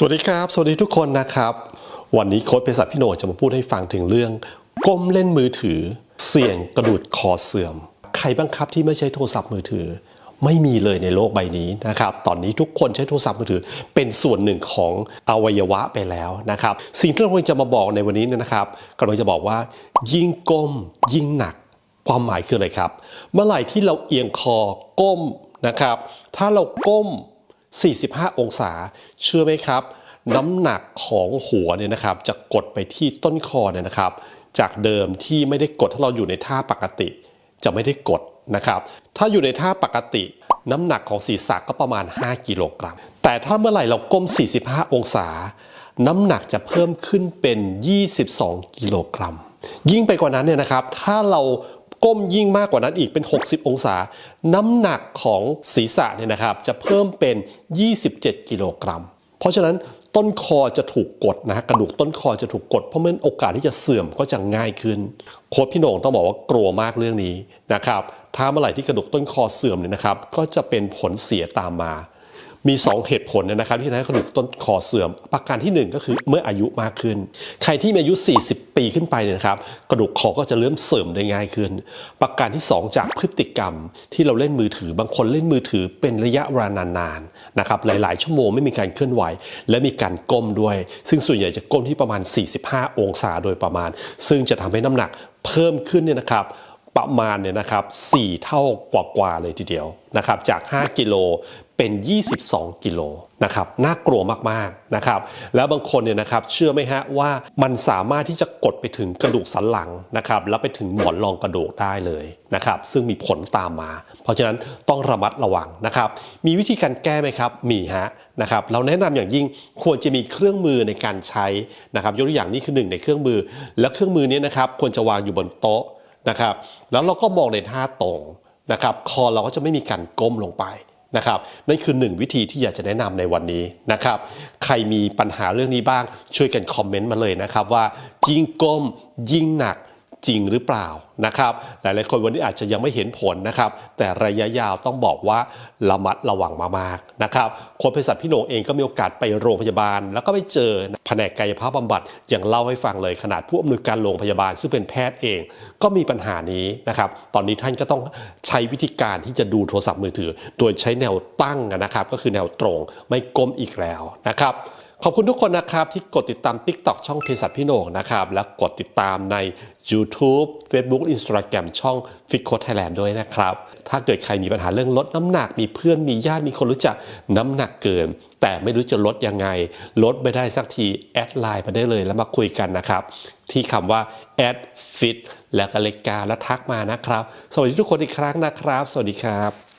สวัสดีครับ สวัสดีทุกคนนะครับ วันนี้โค้ชเภสัชพี่โหนจะมาพูดให้ฟังถึงเรื่อง ก้มเล่นมือถือ เสี่ยงกระดูดคอเสื่อม ใครบ้างครับที่ไม่ใช้โทรศัพท์มือถือ ไม่มีเลยในโลกใบนี้นะครับ ตอนนี้ทุกคนใช้โทรศัพท์มือถือ เป็นส่วนหนึ่งของอวัยวะไปแล้วนะครับ สิ่งที่เราควรจะมาบอกในวันนี้นยนะครับกำลังจะบอกว่า ยิ่งก้มยิ่งหนัก ความหมายคืออะไรครับ เมื่อไหร่ที่เราเอียงคอก้มนะครับ ถ้าเราก้ม 45 องศา เชื่อไหมครับ น้ำหนักของหัวเนี่ยนะครับ จะกดไปที่ต้นคอเนี่ยนะครับ จากเดิมที่ไม่ได้กดถ้าเราอยู่ในท่าปกติ จะไม่ได้กดนะครับ ถ้าอยู่ในท่าปกติ น้ำหนักของศีรษะก็ประมาณ 5 กิโลกรัม แต่ถ้าเมื่อไหร่เราก้ม 45 องศา น้ำหนักจะเพิ่มขึ้นเป็น 22 กิโลกรัม ยิ่งไปกว่านั้นเนี่ยนะครับ ถ้าเรา ก้มยิ่งมากกว่านั้นอีกเป็น 60 องศา น้ำหนักของศีรษะเนี่ยนะครับ จะเพิ่มเป็น 27 กิโลกรัม เพราะฉะนั้นต้นคอจะถูกกดนะกระดูกต้นคอจะถูกกด เพราะมันโอกาสที่จะเสื่อมก็จะง่ายขึ้น โค้ชพี่โหน่งต้องบอกว่ากลัวมากเรื่องนี้นะครับถ้าเมื่อไหร่ที่กระดูกต้นคอเสื่อมเนี่ยนะครับ ก็จะเป็นผลเสียตามมา มี 2 เหตุผลนะครับที่ทำให้กระดูกต้นคอเสื่อม ประการที่ 1 ก็คือเมื่ออายุมากขึ้น ใครที่มีอายุ 40 ปีขึ้นไปเนี่ยนะครับ กระดูกคอก็จะเริ่มเสื่อมได้ง่ายขึ้น ประการที่ 2 จากพฤติกรรมที่เราเล่นมือถือ บางคนเล่นมือถือเป็นระยะเวลานานๆนะครับหลาย ๆ ชั่วโมงไม่มีการเคลื่อนไหว และมีการก้มด้วย ซึ่งส่วนใหญ่จะก้มที่ประมาณ 45 องศาโดยประมาณ ซึ่งจะทำให้น้ำหนักเพิ่มขึ้นเนี่ยนะครับประมาณเนี่ยนะครับ4เท่ากว่าๆเลยทีเดียวนะครับจาก 5 กิโล เป็น 22 กิโลนะครับน่ากลัวมากๆนะครับแล้วบางคนเนี่ยนะครับเชื่อไหมฮะว่ามันสามารถที่จะกดไปถึงกระดูกสันหลังนะครับแล้วไปถึงหมอนรองกระดูกได้เลยนะครับซึ่งมีผลตามมา เพราะฉะนั้นต้องระมัดระวังนะครับมีวิธีการแก้ไหมครับมีฮะนะครับเราแนะนำอย่างยิ่งควรจะมีเครื่องมือในการใช้นะครับยกตัวอย่างนี้คือหนึ่งในเครื่องมือ แล้วเครื่องมือนี้นะครับควรจะวางอยู่บนโต๊ะนะครับแล้วเราก็มองในท่าตรงนะครับคอเราก็จะไม่มีการก้มลงไป นะครับนั่นคือหนึ่งวิธีที่อยากจะแนะนำในวันนี้นะครับใครมีปัญหาเรื่องนี้บ้างช่วยกันคอมเมนต์มาเลยนะครับว่ายิ่งก้มยิ่งหนัก จริงหรือเปล่านะครับ หลายๆคนวันนี้อาจจะยังไม่เห็นผลนะครับ แต่ระยะยาวต้องบอกว่าระมัดระวังมากๆนะครับคนเภสัชพี่โหน่งเองก็มีโอกาสไปโรงพยาบาล แล้วก็ไปเจอแผนกกายภาพบำบัดอย่างเล่าให้ฟังเลยขนาดผู้อำนวยการโรงพยาบาล ซึ่งเป็นแพทย์เองก็มีปัญหานี้นะครับ ตอนนี้ท่านก็ต้องใช้วิธีการที่จะดูโทรศัพท์มือถือ โดยใช้แนวตั้งนะครับ ก็คือแนวตรงไม่ก้มอีกแล้วนะครับ ขอบคุณทุกคนนะครับที่กดติดตาม TikTok ช่องเภสัชพี่โหน่งนะครับ และกดติดตามใน YouTube Facebook Instagram ช่อง f i t c o Thailand ด้วยนะครับ ถ้าเกิดใครมีปัญหาเรื่องลดน้ำหนักมีเพื่อนมีญาติมีคนรู้จักน้ำหนักเกิน แต่ไม่รู้จะลดยังไง ลดไม่ได้สักที แอดไลน์มาได้เลยแล้วมาคุยกันนะครับ ที่คำว่า add fit แล้วก็เลกาและทักมานะครับ สวัสดีทุกคนอีกครั้งนะครับ สวัสดีครับ